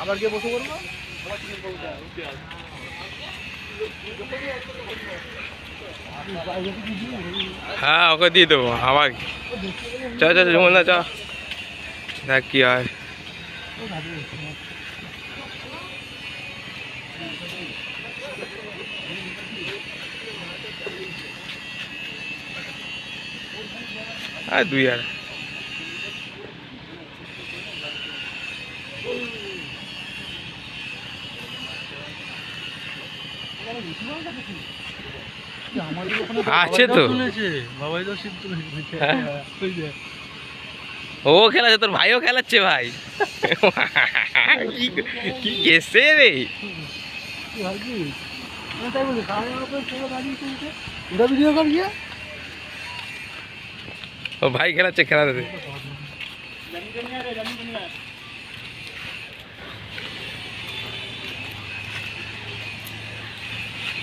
আবার গিয়ে বসে পড়ব হ্যাঁ ওকে দিয়ে দেবো আবার? চ চ যেমন না চ দেখ কি হয়। আর দুই আর। আছে তো। হ্যাঁ। ও খেলাচ্ছে তোর ভাইও খেলাচ্ছে ভাই। কি রে? ও ভাই খেলাচ্ছে খেলা দে।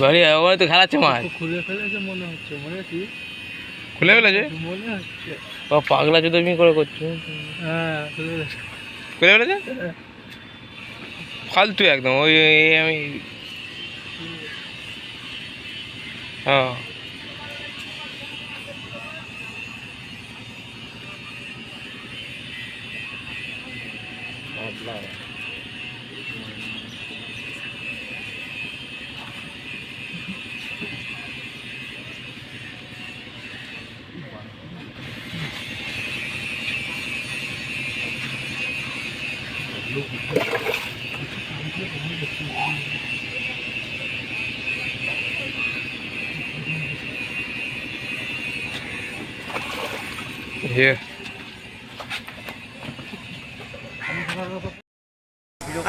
বাড়ি ওখানে তো খেলাচ্ছে মাছ খুলে ফেলেছে মনে হচ্ছে মনে হচ্ছে খুলে ফেলেছে? মনে হচ্ছে। ও পাগলা চোদ্দ তুমি করে করছ। হ্যাঁ খুলে ফেলেছে। ফালতু একদম ওই এই আমি হ্যাঁ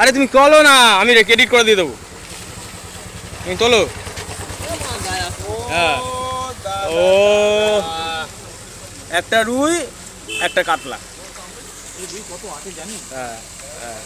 আরে তুমি চলো না, আমি এডিট করে দিয়ে দেবো। তোলো। হ্যাঁ। ও, একটা রুই, একটা কাতলা। কত আছে জানিস হ্যাঁ হ্যাঁ।